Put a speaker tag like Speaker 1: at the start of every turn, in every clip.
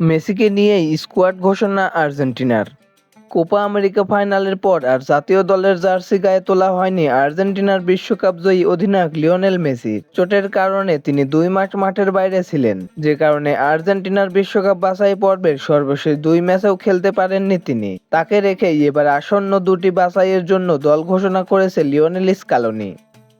Speaker 1: মেসিকে নিয়েই স্কোয়াড ঘোষণা আর্জেন্টিনার। কোপা আমেরিকা ফাইনালের পর আর জাতীয় দলের জার্সি গায়ে তোলা হয়নি আর্জেন্টিনার বিশ্বকাপ জয়ী অধিনায়ক লিওনেল মেসি। চোটের কারণে তিনি দুই মাস মাঠের বাইরে ছিলেন, যে কারণে আর্জেন্টিনার বিশ্বকাপ বাছাই পর্বের সর্বশেষ দুই ম্যাচেও খেলতে পারেননি তিনি। তাকে রেখেই এবার আসন্ন দুটি বাছাইয়ের জন্য দল ঘোষণা করেছে লিওনেল স্কালোনি।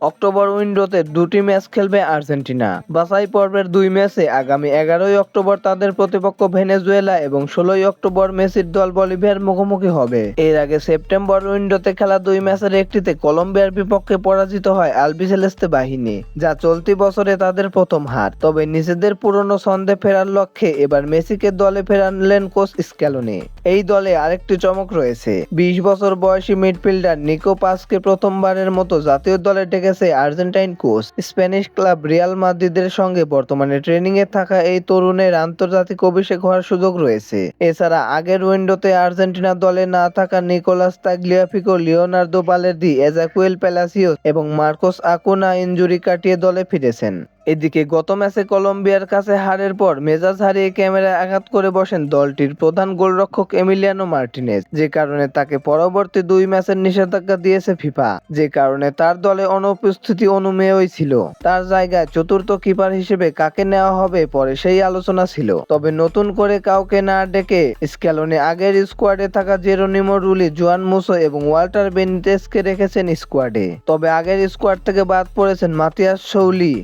Speaker 1: অক্টোবর উইন্ডোতে দুটি ম্যাচ খেলবে আর্জেন্টিনা। বাছাই পর্বের দুই ম্যাচে আগামী এগারোই অক্টোবর তাদের প্রতিপক্ষ ভেনেজুয়েলা এবং ষোলোই অক্টোবর মেসির দল বলিভিয়ার মুখোমুখি হবে। এর আগে সেপ্টেম্বর উইন্ডোতে খেলা দুই ম্যাচের একটিতে কলম্বিয়ার বিপক্ষে পরাজিত হয় আলবিসেলেস্তে বাহিনী, যা চলতি বছরে তাদের প্রথম হার। তবে নিজেদের পুরনো ছন্দে ফেরার লক্ষ্যে এবার মেসিকে দলে ফেরানলেন কোচ স্ক্যালোনি। এই দলে আরেকটি চমক রয়েছে। বিশ বছর বয়সী মিডফিল্ডার নিকো পাসকে প্রথমবারের মতো জাতীয় দলে ডেকেছে Argentine coach. Spanish club Real মাদ্রিদের সঙ্গে বর্তমানে ট্রেনিং এ থাকা এই তরুণের আন্তর্জাতিক অভিষেক হওয়ার সুযোগ রয়েছে। এছাড়া আগের উইন্ডোতে আর্জেন্টিনা দলে না থাকা Nicolas Tagliafico, Leonardo Balerdi, Ezequiel Palacios এবং মার্কোস আকুনা ইনজুরি কাটিয়ে দলে ফিরেছেন। এদিকে গত ম্যাচে কলম্বিয়ার কাছে হারের পর মেজাজ হারিয়ে ক্যামেরায় আঘাত করে বসেন দলটির প্রধান গোলরক্ষক এমিলিয়ানো মার্টিনেজ, যে কারণে তাকে পরবর্তী দুই ম্যাচের নিষেধাজ্ঞা দিয়েছে ফিফা, যে কারণে তার দলে অনুপস্থিতি অনুমেয়ই ছিল। তার জায়গায় চতুর্থ কিপার হিসেবে কাকে নেওয়া হবে পরে সেই আলোচনা ছিল। তবে নতুন করে কাউকে না ডেকে স্ক্যালোনে আগের স্কোয়াডে থাকা জেরোনিমো রুলি, জোয়ান মুসো এবং ওয়াল্টার বেনিতেসকে রেখেছেন স্কোয়াডে। তবে আগের স্কোয়াড থেকে বাদ পড়েছেন Matias Soule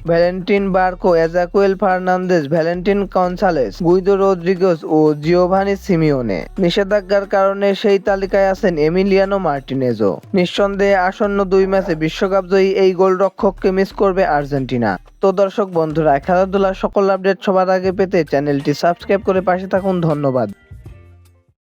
Speaker 1: Valentin Barco, Ezequiel Fernandez, Valentin Gonzalez Guido Rodriguez ও জিওভানি সিমিওনে। নিষেধাজ্ঞার কারণে সেই তালিকায় আছেন এমিলিয়ানো মার্টিনেজও নিঃসন্দেহে আসন্ন দুই ম্যাচে বিশ্বকাপ জয়ী এই গোলরক্ষককে মিস করবে আর্জেন্টিনা। তো দর্শক বন্ধুরা, খেলাধুলার সকল আপডেট সবার আগে পেতে চ্যানেলটি সাবস্ক্রাইব করে পাশে থাকুন। ধন্যবাদ।